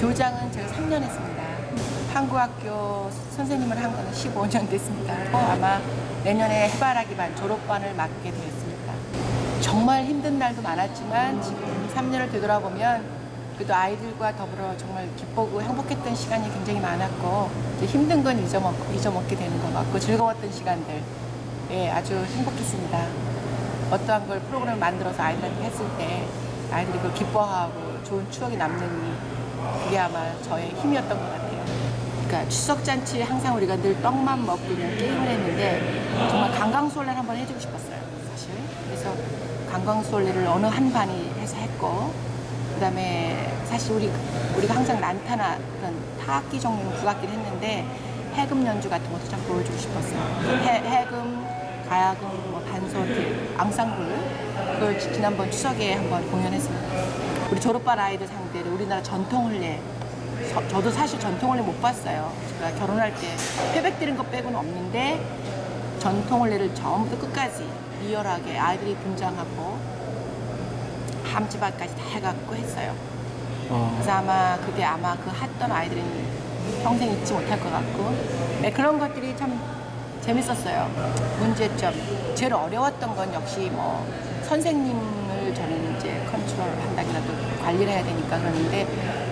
교장은 제가 3년 했습니다. 한국학교 선생님을 한 거는 15년 됐습니다. 어, 아마 내년에 해바라기 반 졸업반을 맡게 되었습니다. 정말 힘든 날도 많았지만 지금 3년을 되돌아보면 그래도 아이들과 더불어 정말 기쁘고 행복했던 시간이 굉장히 많았고 힘든 건 잊어먹고 잊어먹게 되는 것 같고 즐거웠던 시간들 예 아주 행복했습니다. 어떠한 걸 프로그램을 만들어서 아이들한테 했을 때 아이들이 그걸 기뻐하고 좋은 추억이 남는 그게 아마 저의 힘이었던 것 같아요. 그러니까 추석 잔치에 항상 우리가 늘 떡만 먹고 그냥 게임을 했는데 정말 강강수월래를 한번 해주고 싶었어요. 사실 그래서 강강수월래를 어느 한 반이 해서 했고 그다음에 사실 우리 우리가 항상 난타나 그런 타악기 종류는 국악기를 했는데 해금 연주 같은 것도 참 보여주고 싶었어요. 해, 해금, 가야금, 뭐 반소들, 앙상블 그걸 지- 지난번 추석에 한번 공연했습니다. 우리 졸업반 아이들 상대로 우리나라 전통 혼례 저, 저도 사실 전통 혼례 못 봤어요. 제가 결혼할 때 회백 드린 것 빼고는 없는데 전통 혼례를 처음부터 끝까지 리얼하게 아이들이 분장하고 함지바까지 다 해갖고 했어요. 어, 그래서 아마 그게 아마 그 했던 아이들은 평생 잊지 못할 것 같고 네, 그런 것들이 참 재밌었어요. 문제점 제일 어려웠던 건 역시 뭐 선생님을 저는 이제 컨트롤 한다기라도 관리를 해야 되니까 그러는데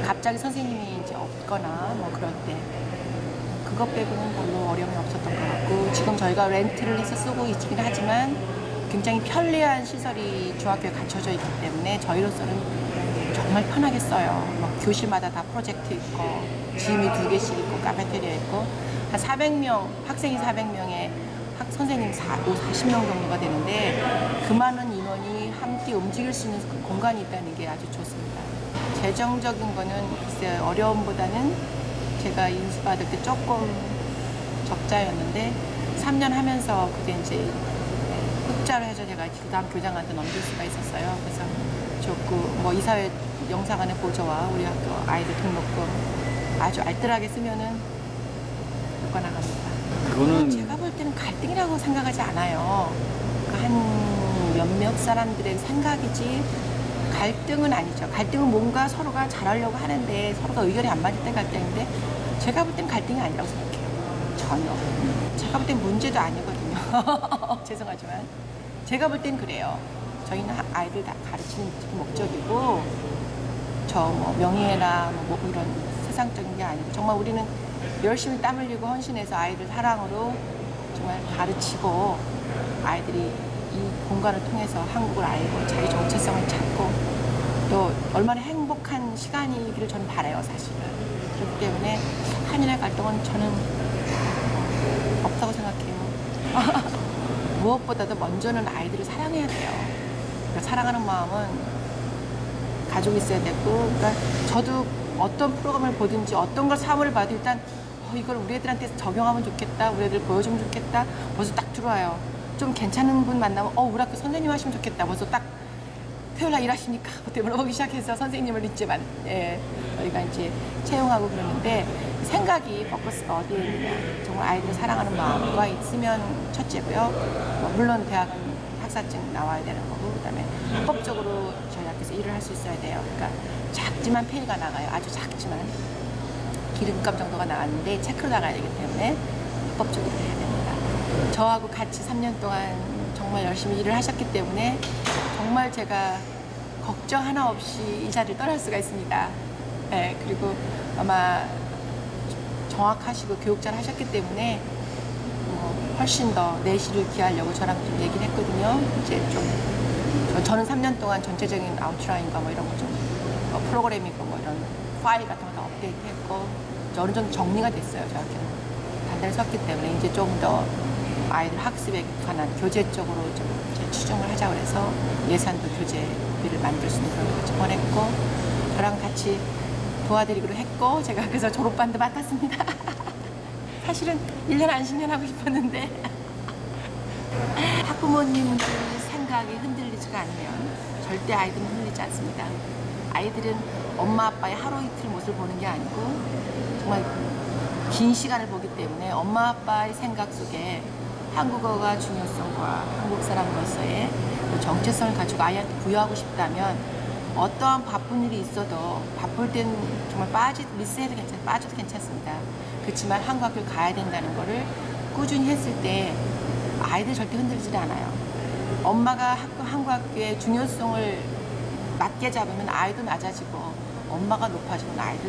갑자기 선생님이 이제 없거나 뭐 그럴 때 그것 빼고는 별로 어려움이 없었던 것 같고 지금 저희가 렌트를 해서 쓰고 있긴 하지만 굉장히 편리한 시설이 중학교에 갖춰져 있기 때문에 저희로서는 정말 편하게 써요. 뭐 교실마다 다 프로젝트 있고 짐이 두 개씩 있고 카페테리아 있고 한 400명 학생이 400명에 학 선생님 4, 40명 정도가 되는데 그 많은 함께 움직일 수 있는 그 공간이 있다는 게 아주 좋습니다. 재정적인 거는 글쎄 어려움보다는 제가 인수받을 때 조금 적자였는데 3년 하면서 그게 이제 흑자로 해서 제가 그 다음 교장한테 넘길 수가 있었어요. 그래서 좋고 뭐 이사회 영사관의 보조와 우리 학교 아이들 등록금 아주 알뜰하게 쓰면은 효과 나갑니다. 그거는 제가 볼 때는 갈등이라고 생각하지 않아요. 그한 몇몇 사람들의 생각이지 갈등은 아니죠. 갈등은 뭔가 서로가 잘하려고 하는데 서로가 의견이 안 맞을 때 갈등인데 제가 볼 때는 갈등이 아니라고 생각해요. 전혀. 제가 볼 땐 문제도 아니거든요. 죄송하지만 제가 볼 땐 그래요. 저희는 하- 아이들 다 가르치는 목적이고 저 뭐 명예나 뭐, 뭐 이런 세상적인 게 아니고 정말 우리는 열심히 땀 흘리고 헌신해서 아이들 사랑으로 정말 가르치고 아이들이 이 공간을 통해서 한국을 알고 자기 정체성을 찾고 또 얼마나 행복한 시간이기를 저는 바라요 사실은. 그렇기 때문에 한일의 갈등은 저는 없다고 생각해요. 무엇보다도 먼저는 아이들을 사랑해야 돼요. 그러니까 사랑하는 마음은 가지고 있어야 되고 그러니까 저도 어떤 프로그램을 보든지 어떤 걸 사물을 봐도 일단 어, 이걸 우리 애들한테 적용하면 좋겠다 우리 애들 보여주면 좋겠다 벌써 딱 들어와요 좀 괜찮은 분 만나면 어 우리 학교 선생님 하시면 좋겠다. 벌써 딱 토요일 날 일하시니까 그때 물어보기 시작해서 선생님을 이제 만 예, 저희가 이제 채용하고 그러는데 생각이 포커스가 어디에 있느냐 정말 아이들을 사랑하는 마음과 있으면 첫째고요. 뭐 물론 대학은 학사증 나와야 되는 거고 그다음에 합법적으로 저희 학교에서 일을 할 수 있어야 돼요. 그러니까 작지만 페이가 나가요. 아주 작지만 기름값 정도가 나갔는데 체크로 나가야 되기 때문에 합법적으로 해야 됩니다. 저하고 같이 3년 동안 정말 열심히 일을 하셨기 때문에 정말 제가 걱정 하나 없이 이 자리를 떠날 수가 있습니다. 네, 그리고 아마 정확하시고 교육 잘 하셨기 때문에 뭐 훨씬 더 내실을 기하려고 저랑 좀 얘기를 했거든요. 이제 좀 저- 저는 3년 동안 전체적인 아웃라인과 뭐 이런 거좀 프로그램이고 뭐 이런 파일 같은 거 다 업데이트했고 어느 정도 정리가 됐어요. 저한테는 단단히 섰기 때문에 이제 좀더 아이들 학습에 관한 교재 쪽으로 좀 추정을 하자 그래서 예산도 교재비를 만들 수 있는 그런 걸 지원했고 저랑 같이 도와드리기로 했고 제가 그래서 졸업반도 맡았습니다. 사실은 1년 안 10년 하고 싶었는데 학부모님들 생각이 흔들리지가 않으면 절대 아이들은 흔들리지 않습니다. 아이들은 엄마 아빠의 하루 이틀 모습을 보는 게 아니고 정말 긴 시간을 보기 때문에 엄마 아빠의 생각 속에 한국어가 중요성과 한국 사람으로서의 그 정체성을 가지고 아이한테 부여하고 싶다면 어떠한 바쁜 일이 있어도 바쁠 땐 정말 빠지 미스해도 괜찮 빠져도 괜찮습니다. 그렇지만 한국 학교를 가야 된다는 거를 꾸준히 했을 때 아이들 절대 흔들리지 않아요. 엄마가 학교 한국 학교의 중요성을 낮게 잡으면 아이도 낮아지고 엄마가 높아지면 아이도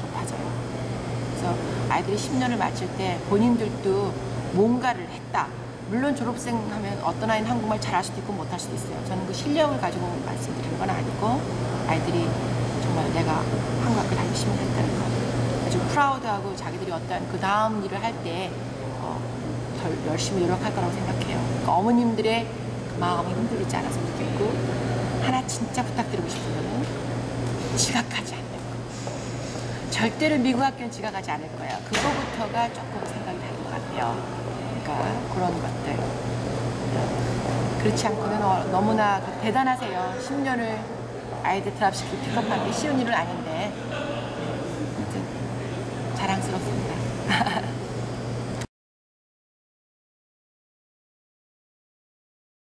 높아져요. 그래서 아이들이 10년을 마칠 때 본인들도 뭔가를 했다. 물론 졸업생 하면 어떤 아이는 한국말 잘할 수도 있고 못할 수도 있어요. 저는 그 실력을 가지고 말씀드리는 건 아니고 아이들이 정말 내가 한국 학교 다니기 10년 했다는 거. 아주 프라우드하고 자기들이 어떤 그 다음 일을 할때 어, 더 열심히 노력할 거라고 생각해요. 그러니까 어머님들의 그 마음이 흔들리지 않았으면 좋겠고 하나 진짜 부탁드리고 싶은 거는 지각하지 않는 거. 절대로 미국 학교는 지각하지 않을 거야. 그거부터가 조금 생각이 다른 것 같아요. 그러니까 그런 것들. 그렇지 않고는 어, 너무나 그 대단하세요. 10년을 아이들 드랍시키고 픽업하는 게 쉬운 일은 아닌데 아무튼 자랑스럽습니다.